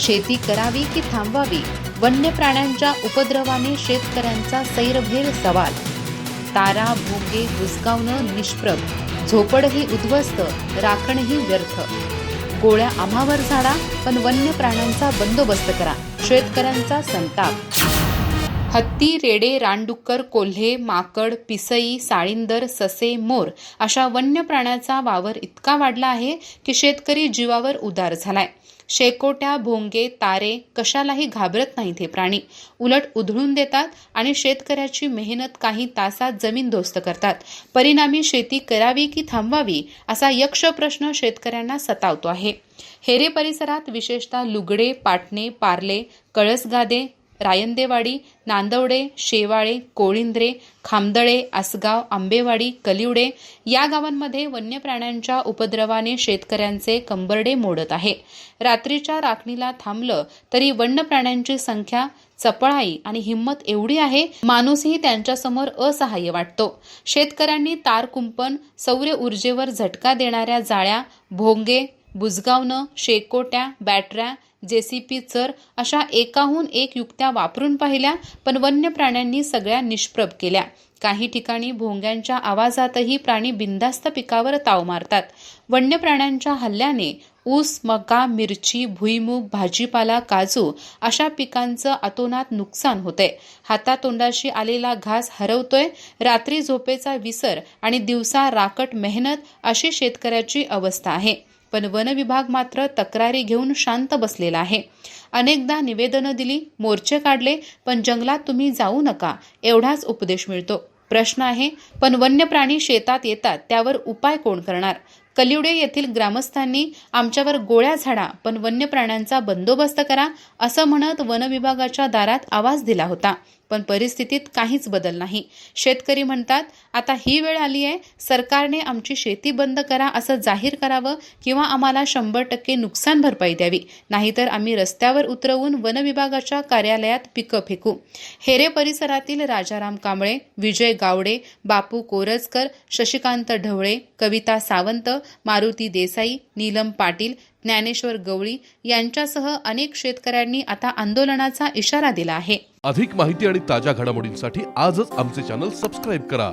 शेती करावी की थांबवावी वन्य प्राण्यांच्या उपद्रवाने शेतकऱ्यांचा सैरभेर सवाल. तारा भोंगे हुसकावणं निष्प्रभ. झोपडही उद्ध्वस्त राखणही व्यर्थ. गोळ्या आम्हावर झाडा पण वन्य प्राण्यांचा बंदोबस्त करा. शेतकऱ्यांचा संताप. हत्ती रेडे रानडुक्कर कोल्हे माकड पिसई साळींदर ससे मोर अशा वन्य प्राण्याचा वावर इतका वाढला आहे की शेतकरी जीवावर उदार झालाय. शेकोट्या भोंगे तारे कशालाही घाबरत नाहीत हे प्राणी. उलट उधळून देतात आणि शेतकऱ्याची मेहनत काही तासात जमीनदोस्त करतात. परिणामी शेती करावी की थांबवावी असा यक्ष प्रश्न शेतकऱ्यांना सतावतो आहे. हेरे परिसरात विशेषतः लुगडे पाटणे पार्ले कळसगादे रायंदेवाडी नांदवडे शेवाळे कोळिंद्रे खामदळे आसगाव आंबेवाडी कलिवडे या गावांमध्ये वन्य प्राण्यांच्या उपद्रवाने शेतकऱ्यांचे कंबरडे मोडत आहे. रात्रीच्या राखणीला थांबलं तरी वन्य प्राण्यांची संख्या चपळाई आणि हिंमत एवढी आहे माणूसही त्यांच्यासमोर असहाय्य वाटतो. शेतकऱ्यांनी तार कुंपण सौर ऊर्जेवर झटका देणाऱ्या जाळ्या भोंगे बुजगावनं शेकोट्या बॅटऱ्या जेसीपी चर अशा एकाहून एक युक्त्या वापरून पाहिल्या पण वन्य प्राण्यांनी सगळ्या निष्प्रभ केल्या. काही ठिकाणी भोंग्यांच्या आवाजातही प्राणी बिंदास्त पिकावर ताव मारतात. वन्य प्राण्यांच्या हल्ल्याने ऊस मका मिरची भुईमूग भाजीपाला काजू अशा पिकांचं अतोनात नुकसान होतंय. हातातोंडाशी आलेला घास हरवतोय रात्री झोपेचा विसर आणि दिवसा राकट मेहनत अशी शेतकऱ्याची अवस्था आहे. पण वन विभाग मात्र तक्रारी घेऊन शांत बसलेला आहे. अनेकदा निवेदनं दिली मोर्चे काढले पण जंगलात तुम्ही जाऊ नका एवढाच उपदेश मिळतो. प्रश्न आहे पण वन्य प्राणी शेतात येतात त्यावर उपाय कोण करणार? कलिवडे येथील ग्रामस्थांनी आमच्यावर गोळ्या झाडा पण वन्य प्राण्यांचा बंदोबस्त करा असं म्हणत वन विभागाच्या दारात आवाज दिला होता. पण परिस्थितीत काहीच बदल नाही. शेतकरी म्हणतात आता ही वेळ आली आहे सरकारने आमची शेती बंद करा असं जाहीर करावं किंवा आम्हाला शंभर टक्के नुकसान भरपाई द्यावी. नाहीतर आम्ही रस्त्यावर उतरवून वन विभागाच्या कार्यालयात पिकं फेकू. हेरे परिसरातील राजाराम कांबळे विजय गावडे बापू कोरजकर शशिकांत ढवळे कविता सावंत मारुती देसाई नीलम पाटील ज्ञानेश्वर गवळी यांच्यासह अनेक शेतकऱ्यांनी आता आंदोलनाचा इशारा दिला आहे. अधिक माहिती आणि ताज्या घडामोडींसाठी आजच आमचे चॅनल सबस्क्राईब करा.